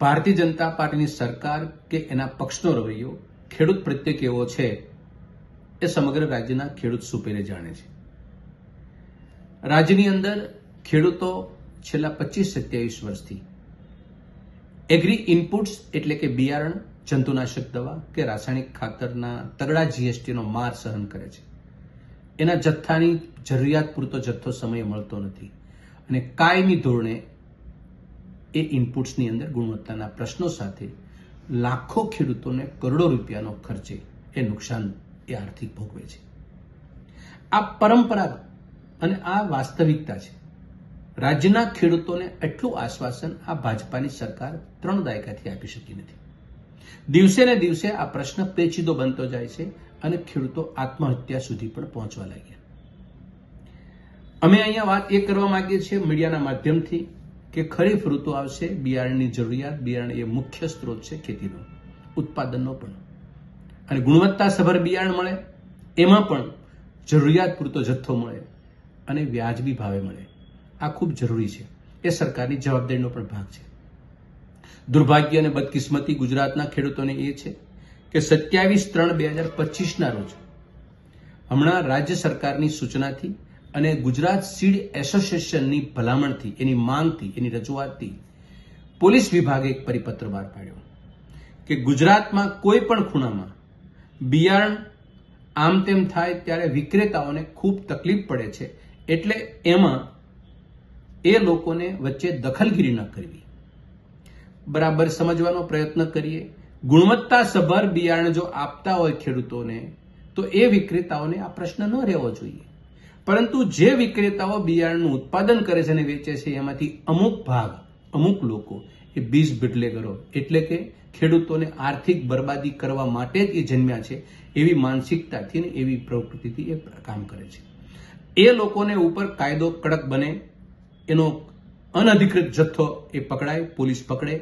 ભારતીય જનતા પાર્ટીની સરકાર કે એના પક્ષનો રવૈયો ખેડૂત પ્રત્યે કેવો છે એ સમગ્ર રાજ્યના ખેડૂત સુપેરે જાણે છે. રાજ્યની અંદર ખેડૂતો છેલ્લા પચીસ સત્યાવીસ વર્ષથી એગ્રી ઇનપુટ્સ એટલે કે બિયારણ, જંતુનાશક દવા કે રાસાયણિક ખાતરના તગડા જીએસટીનો માર સહન કરે છે. એના જથ્થાની જરૂરિયાત પૂરતો જથ્થો સમય મળતો નથી અને કાયમી ધોરણે એ ઇનપુટ્સની અંદર ગુણવત્તાના પ્રશ્નો સાથે લાખો ખેડૂતોને કરોડો રૂપિયાનો ખર્ચે એ નુકસાન એ આર્થિક ભોગવે છે. આ પરંપરા અને આ વાસ્તવિકતા છે. રાજ્યના ખેડૂતોને એટલું આશ્વાસન આ ભાજપાની સરકાર ત્રણ દાયકાથી આપી શકી નથી. દિવસે ને દિવસે આ પ્રશ્ન પેચીદો બનતો જાય છે અને ખેડૂતો આત્મહત્યા સુધી પણ પહોંચવા લાગ્યા. અમે અહીંયા વાત એ કરવા માંગીએ છીએ, મીડિયાના માધ્યમથી કે ખરીફ ઋતુ આવશે, બિયારણની જરૂરિયાત, બિયારણ એ મુખ્ય સ્ત્રોત છે ખેતીનો, ઉત્પાદનનો પણ. અને ગુણવત્તાસભર બિયારણ મળે, એમાં પણ જરૂરિયાત પૂરતો જથ્થો મળે અને વ્યાજબી ભાવે મળે. આ ખૂબ જરૂરી છે. એ સરકારની જવાબદારીનો પણ ભાગ છે. દુર્ભાગ્ય અને બદકિસ્મતી ગુજરાતના ખેડૂતોને એ છે કે સત્યાવીસ ત્રણ બે હજાર પચીસના રોજ હમણાં રાજ્ય સરકારની સૂચનાથી અને ગુજરાત સીડ એસોસિએશનની ભલામણથી, એની માંગથી, એની રજૂઆતથી પોલીસ વિભાગે એક પરિપત્ર બહાર પાડ્યો કે ગુજરાતમાં કોઈ પણ ખૂણામાં બિયારણ આમ તેમ થાય ત્યારે વિક્રેતાઓને ખૂબ તકલીફ પડે છે. એટલે એમાં એ લોકોને વચ્ચે દખલગીરી ન કરવી. બરાબર સમજવાનો પ્રયત્ન કરીએ. ગુણવત્તાસભર બિયારણ જો આપતા હોય ખેડૂતોને, તો એ વિક્રેતાઓને આ પ્રશ્ન ન રહેવો જોઈએ. પરંતુ જે વિક્રેતાઓ બિયારણનું ઉત્પાદન કરે છે અને વેચે છે, એમાંથી અમુક ભાગ, અમુક લોકો એ બીજ બિટલેગરો એટલે કે ખેડૂતોને આર્થિક બરબાદી કરવા માટે જ એ જન્મ્યા છે, એવી માનસિકતાથી ને એવી પ્રવૃત્તિથી એ કામ કરે છે. એ લોકોને ઉપર કાયદો કડક બને, એનો અનધિકૃત જથ્થો એ પકડાય, પોલીસ પકડે,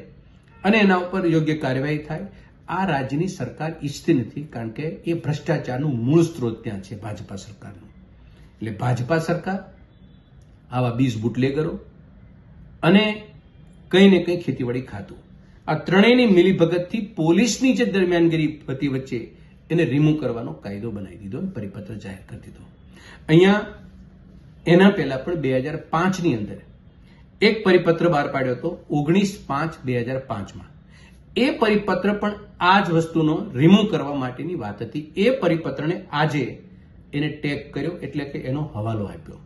અને એના ઉપર યોગ્ય કાર્યવાહી થાય. આ રાજ્યની સરકાર ઈચ્છતી નથી, કારણ કે એ ભ્રષ્ટાચારનું મૂળ સ્ત્રોત ત્યાં છે, ભાજપા સરકારનું. એટલે ભાજપા સરકાર આવા બીજ બુટલેગરો અને કંઈ ને કંઈ ખેતીવાડી ખાતું. આ ત્રણેયની મિલીભગતથી પોલીસની જે દરમિયાનગીરી હતી વચ્ચે એને રિમૂવ કરવાનો કાયદો બનાવી દીધો અને પરિપત્ર જાહેર કરી દીધો. અહીંયા એના પહેલા પણ બે હજાર પાંચની અંદર એક પરિપત્ર બહાર પાડ્યો હતો ઓગણીસ પાંચ બે હજાર પાંચમાં. એ પરિપત્ર પણ આ જ વસ્તુનો રિમૂવ કરવા માટેની વાત હતી. એ પરિપત્રને આજે એને ટેગ કર્યો એટલે કે એનો હવાલો આપ્યો.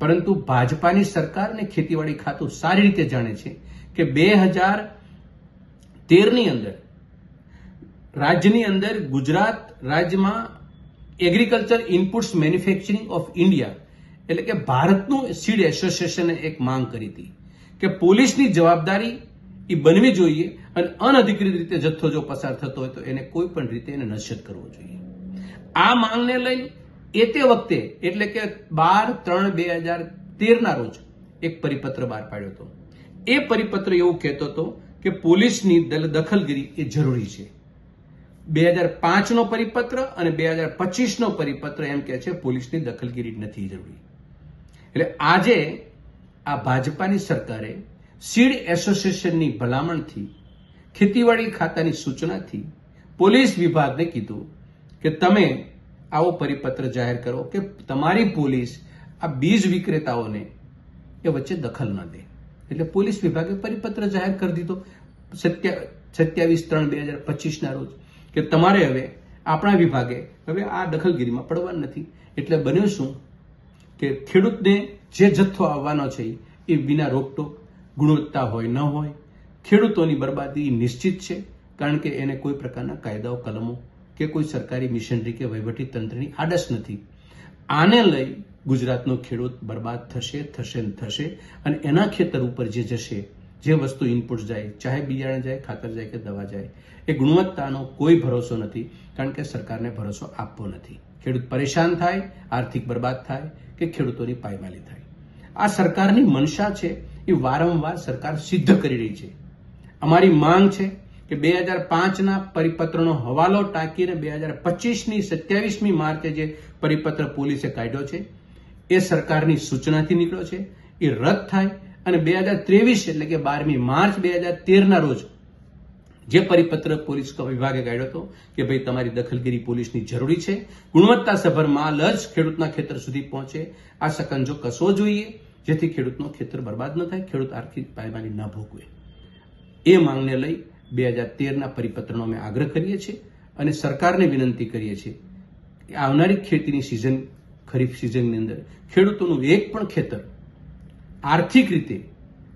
પરંતુ ભાજપાની સરકાર અને ખેતીવાડી ખાતું સારી રીતે જાણે છે કે બે હજાર તેરની અંદર, રાજ્યની અંદર ગુજરાત રાજ્યમાં agriculture inputs manufacturing of India એટલે કે ભારતનું સીડ એસોસિએશને એક માંગ કરી હતી કે પોલીસની જવાબદારી એ બનવી જોઈએ અને અનધિકૃત રીતે જથ્થો જો પસાર થતો હોય તો એને કોઈ પણ રીતે એને નશ્યત કરવો જોઈએ. આ માંગને લઈ એ તે વખતે, એટલે કે બાર ત્રણ બે હજાર તેરના રોજ, એક પરિપત્ર બહાર પાડ્યો હતો. એ પરિપત્ર એવું કહેતો હતો કે પોલીસની દખલગીરી એ જરૂરી છે. બે હજાર પાંચનો પરિપત્ર અને બે હજાર પચીસનો પરિપત્ર એમ કહે છે, પોલીસની દખલગીરી નથી જરૂરી. એટલે આજે આ ભાજપાની સરકારે સીડ એસોસિએશનની ભલામણથી, ખેતીવાડી ખાતાની સૂચનાથી પોલીસ વિભાગને કીધું કે તમે આવો પરિપત્ર જાહેર કરો કે તમારી પોલીસ આ બીજ વિક્રેતાઓને એ વચ્ચે દખલ ન દે. એટલે પોલીસ વિભાગે પરિપત્ર જાહેર કરી દીધો. સત્યા, સત્યાવીસ ત્રણ બે હજાર પચીસના રોજ કે તમારે હવે, આપણા વિભાગે હવે આ દખલગીરીમાં પડવાનું નથી. એટલે બન્યું શું? કે ખેડૂતને જે જથ્થો આવવાનો છે એ વિના રોકટોક ગુણવત્તા હોય ન હોય, ખેડૂતોની બરબાદી નિશ્ચિત છે, કારણ કે એને કોઈ પ્રકારના કાયદાઓ કલમો કે કોઈ સરકારી મિશનરી કે વહીવટી તંત્રની આડસ નથી. આને લઈ ગુજરાતનો ખેડૂત બરબાદ થશે થશે ને થશે અને એના ખેતર ઉપર જે જશે, જે વસ્તુ ઇનપુટ જાય, ચાહે બિયારણ જાય, ખાતર જાય કે દવા જાય, એ ગુણવત્તાનો કોઈ ભરોસો નથી, કારણ કે સરકારને ભરોસો આપવો નથી. ખેડૂત પરેશાન થાય, આર્થિક બરબાદ થાય કે ખેડૂતોની પાયમાલી થાય. આ સરકારની મનસા છે, એ વારંવાર સરકાર સિદ્ધ કરી રહી છે. અમારી માંગ છે કે બે હજાર પાંચના પરિપત્રનો હવાલો ટાંકીને બે હજાર પચીસની સત્યાવીસમી માર્ચે જે પરિપત્ર પોલીસે કાઢ્યો છે, એ સરકારની સૂચનાથી નીકળ્યો છે, એ રદ થાય અને બે હજાર ત્રેવીસ એટલે કે બારમી માર્ચ બે હજાર તેરના રોજ જે પરિપત્ર પોલીસ વિભાગે કાઢ્યો હતો કે ભાઈ તમારી દખલગીરી પોલીસની જરૂરી છે ગુણવત્તાસભર માલ જ ખેડૂતના ખેતર સુધી પહોંચે, આ સકંજો કસો જોઈએ, જેથી ખેડૂતનો ખેતર બરબાદ ન થાય, ખેડૂત આર્થિક પાયમાની ન ભોગવે. એ માંગને લઈ બે હજાર તેરના પરિપત્રનો અમે આગ્રહ કરીએ છીએ અને સરકારને વિનંતી કરીએ છીએ કે આવનારી ખેતીની સિઝન, ખરીફ સિઝનની અંદર ખેડૂતોનું એક પણ ખેતર આર્થિક રીતે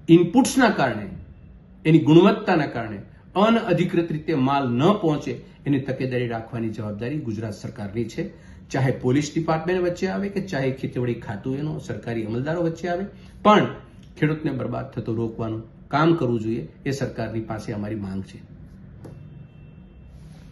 ઇનપુટ્સના કારણે, એની ગુણવત્તાના કારણે, અનઅધિકૃત રીતે માલ ન પહોંચે, એની તકેદારી રાખવાની જવાબદારી ગુજરાત સરકારની છે. ચાહે પોલીસ ડિપાર્ટમેન્ટ વચ્ચે આવે કે ચાહે ખેતીવાડી ખાતું એનો સરકારી અમલદારો વચ્ચે આવે, પણ ખેડૂતને બરબાદ થતો રોકવાનું કામ કરવું જોઈએ એ સરકારની પાસે અમારી માંગ છે.